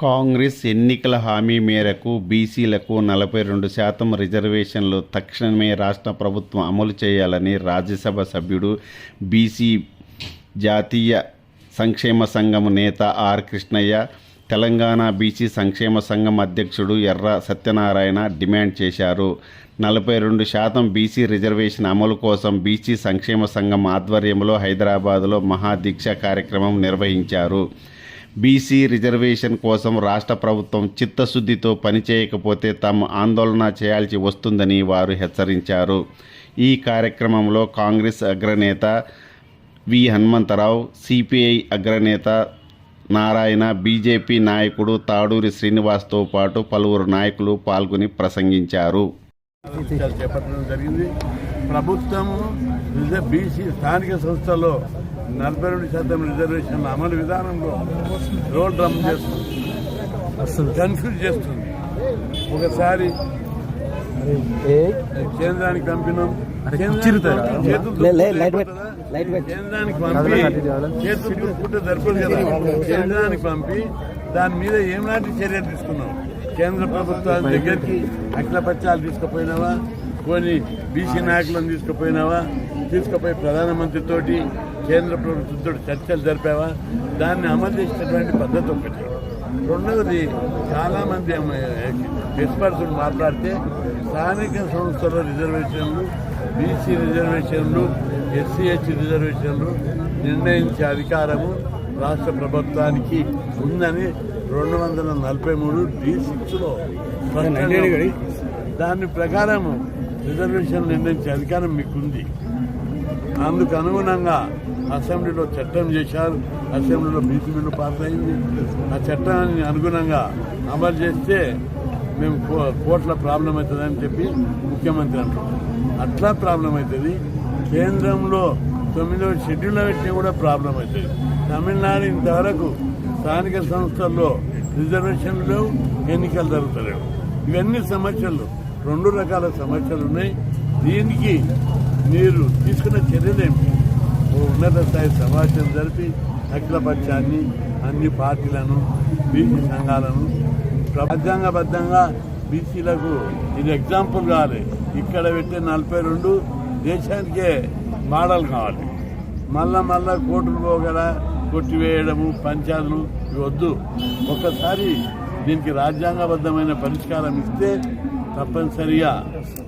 కాంగ్రెస్ ఎన్నికల హామీ మేరకు బీసీలకు నలభై రెండు శాతం రిజర్వేషన్లు తక్షణమే రాష్ట్ర ప్రభుత్వం అమలు చేయాలని రాజ్యసభ సభ్యుడు బీసీ జాతీయ సంక్షేమ సంఘం నేత ఆర్ కృష్ణయ్య తెలంగాణ బీసీ సంక్షేమ సంఘం అధ్యక్షుడు ఎర్ర సత్యనారాయణ డిమాండ్ చేశారు. నలభై రెండు శాతం బీసీ రిజర్వేషన్ అమలు కోసం బీసీ సంక్షేమ సంఘం ఆధ్వర్యంలో హైదరాబాద్లో మహాదీక్ష కార్యక్రమం నిర్వహించారు. బీసీ రిజర్వేషన్ కోసం రాష్ట్ర ప్రభుత్వం చిత్తశుద్ధితో పనిచేయకపోతే తాము ఆందోళన చేయాల్సి వస్తుందని వారు హెచ్చరించారు. ఈ కార్యక్రమంలో కాంగ్రెస్ అగ్రనేత వి. హనుమంతరావు సిపిఐ అగ్రనేత నారాయణ బీజేపీ నాయకుడు తాడూరి శ్రీనివాస్తో పాటు పలువురు నాయకులు పాల్గొని ప్రసంగించారు. చేపట్టడం జరిగింది ప్రభుత్వం బీసీ స్థానిక సంస్థలో నలభై రెండు శాతం రిజర్వేషన్ అమలు విధానంలో రోల్ డ్రమ్ చేస్తుంది. కన్ఫ్యూజ్ చేస్తుంది. ఒకసారి కేంద్రానికి పంపినాం. కేంద్రానికి పంపి చేతులు దులుపుకుంటే సరిపోదు కదా. కేంద్రానికి పంపి దాని మీద ఏం లాంటి చర్యలు తీసుకున్నాం కేంద్ర ప్రభుత్వాల దగ్గరికి అఖిల పక్షాలు తీసుకుపోయినావా? కొన్ని బీసీ నాయకులను తీసుకుపోయినావా? తీసుకుపోయి ప్రధానమంత్రితోటి కేంద్ర ప్రభుత్వంతో చర్చలు జరిపావా? దాన్ని అమలు చేసినటువంటి పద్ధతి ఒకటి. రెండవది చాలా మంది ఎక్స్పర్ట్స్ మాట్లాడితే స్థానిక సంస్థల రిజర్వేషన్లు బీసీ రిజర్వేషన్లు ఎస్సీ ఎస్టీ రిజర్వేషన్లు నిర్ణయించే అధికారము రాష్ట్ర ప్రభుత్వానికి ఉందని రెండు వందల నలభై మూడు డి సిక్స్లో దాని ప్రకారం రిజర్వేషన్ నిర్ణయించే అధికారం మీకుంది. అందుకు అనుగుణంగా అసెంబ్లీలో చట్టం చేశారు. అసెంబ్లీలో బీసీ బిల్లు పాస్ అయింది ఆ చట్టాన్ని అనుగుణంగా అమలు చేస్తే మేము కో- కోట్ల ప్రాబ్లం అవుతుందని చెప్పి ముఖ్యమంత్రి అంటున్నారు. అట్లా ప్రాబ్లం అవుతుంది. కేంద్రంలో తొమ్మిదవ షెడ్యూల్ పెట్టినా కూడా ప్రాబ్లం అవుతుంది. తమిళనాడు ఇంతవరకు స్థానిక సంస్థల్లో రిజర్వేషన్లు లేవు ఎన్నికలు జరుగుతలేవు. ఇవన్నీ సమస్యలు. రెండు రకాల సమస్యలు ఉన్నాయి. దీనికి మీరు తీసుకున్న చర్యలేంటి ఓ ఉన్నత స్థాయి సమావేశం జరిపి అఖిలపక్షాన్ని అన్ని పార్టీలను బీసీ సంఘాలను రాజ్యాంగబద్ధంగా బీసీలకు ఇది ఎగ్జాంపుల్ కావాలి. ఇక్కడ పెట్టే నలభై రెండు దేశానికే మోడల్ కావాలి. మళ్ళా మళ్ళా కోర్టులు పోగల కొట్టివేయడము పంచాయతీలు ఇవి వద్దు. ఒక్కసారి దీనికి రాజ్యాంగబద్ధమైన పరిష్కారం ఇస్తే తప్పనిసరిగా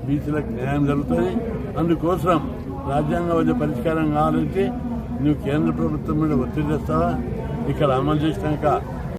బీసీలకు న్యాయం జరుగుతుంది. అందుకోసం రాజ్యాంగబద్ధ పరిష్కారం కావాలంటే నువ్వు కేంద్ర ప్రభుత్వం మీద ఒత్తిడి తెస్తావా? ఇక్కడ అమలు చేసినాక